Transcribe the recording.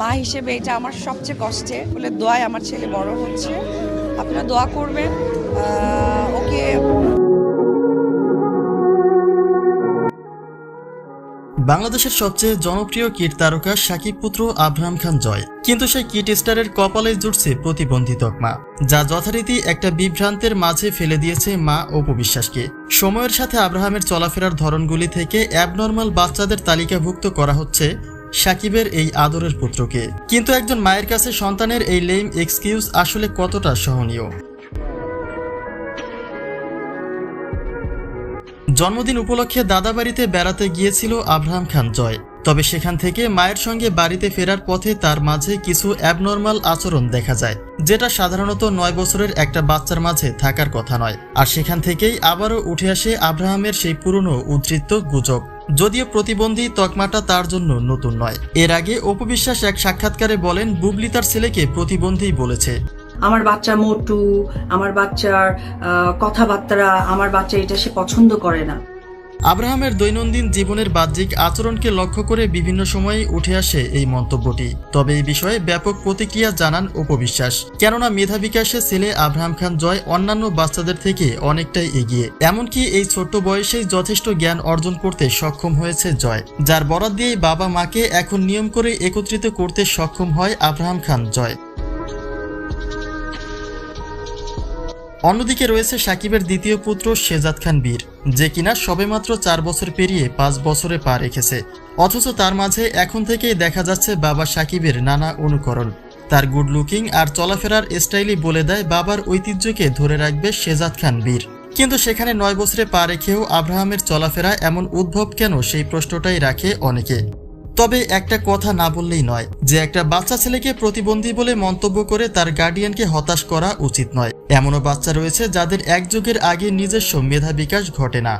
মা হিসেবে এটা আমার সবচেয়ে কষ্টে বলে দোয়ায় আমার ছেলে বড় হচ্ছে। আপনারা দোয়া করবেন। ওকে বাংলাদেশের সবচেয়ে জনপ্রিয় কিট তারকা শাকিব পুত্র আব্রাহাম খান জয়। কিন্তু সেই কিট স্টারের কপালে জুটছে প্রতিবন্ধী তকমা যা যথারীতি একটা বিভ্রান্তের মাঝে ফেলে দিয়েছে মা অপবিশ্বাসকে সময়ের সাথে আব্রাহামের চলাফেরার ধরনগুলি থেকে অ্যাবনর্মাল বাচ্চাদের তালিকাভুক্ত করা হচ্ছে সাকিবের এই আদরের পুত্রকে। কিন্তু একজন মায়ের কাছে সন্তানের এই লেম এক্সকিউজ আসলে কতটা সহনীয়? জন্মদিন উপলক্ষে দাদা বাড়িতে বেড়াতে গিয়েছিল আব্রাহাম খান জয়। তবে সেখান থেকে মায়ের সঙ্গে বাড়িতে ফেরার পথে তার মাঝে কিছু অ্যাবনর্মাল আচরণ দেখা যায়, যেটা সাধারণত নয় বছরের একটা বাচ্চার মাঝে থাকার কথা নয়। আর সেখান থেকেই আবারও উঠে আসে আব্রাহামের সেই পুরনো উদ্ধৃত গুজব। যদিও প্রতিবন্ধী তকমাটা তার জন্য নতুন নয়। এর আগে অপবিশ্বাস এক সাক্ষাৎকারে বলেন, বুবলি তার ছেলেকে প্রতিবন্ধী বলেছে। আমার বাচ্চা মোটু, আমার বাচ্চার কথাবার্তা, আমার বাচ্চা এটা সে পছন্দ করে না। আব্রাহামের দৈনন্দিন জীবনের বাহ্যিক আচরণকে লক্ষ্য করে বিভিন্ন সময়ে উঠে আসে এই মন্তব্যটি। তবে এই বিষয়ে ব্যাপক প্রতিক্রিয়া জানান উপবিশ্বাস কেননা মেধা বিকাশে ছেলে আব্রাহাম খান জয় অন্যান্য বাচ্চাদের থেকে অনেকটাই এগিয়ে। এমনকি এই ছোট্ট বয়সেই যথেষ্ট জ্ঞান অর্জন করতে সক্ষম হয়েছে জয়। যার বরাদ দিয়েই বাবা মাকে এখন নিয়ম করে একত্রিত করতে সক্ষম হয় আব্রাহাম খান জয়। অন্যদিকে রয়েছে সাকিবের দ্বিতীয় পুত্র শেজাদ খান বীর, যে কিনা সবেমাত্র চার বছর পেরিয়ে পাঁচ বছরে পা রেখেছে। অথচ তার মাঝে এখন থেকেই দেখা যাচ্ছে বাবা সাকিবের নানা অনুকরণ। তার গুড লুকিং আর চলাফেরার স্টাইলই বলে দেয় বাবার ঐতিহ্যকে ধরে রাখবে শেজাদ খান বীর। কিন্তু সেখানে নয় বছরে পা রেখেও আব্রাহামের চলাফেরা এমন উদ্ভব কেন সেই প্রশ্নটাই রাখে অনেকে। তবে একটা কথা না বললেই নয়, যে একটা বাচ্চা ছেলেকে প্রতিবন্ধী বলে মন্তব্য করে তার গার্ডিয়ানকে হতাশ করা উচিত নয়। এমনও বাচ্চা রয়েছে যাদের এক যুগের আগে নিজস্ব মেধা বিকাশ ঘটে না।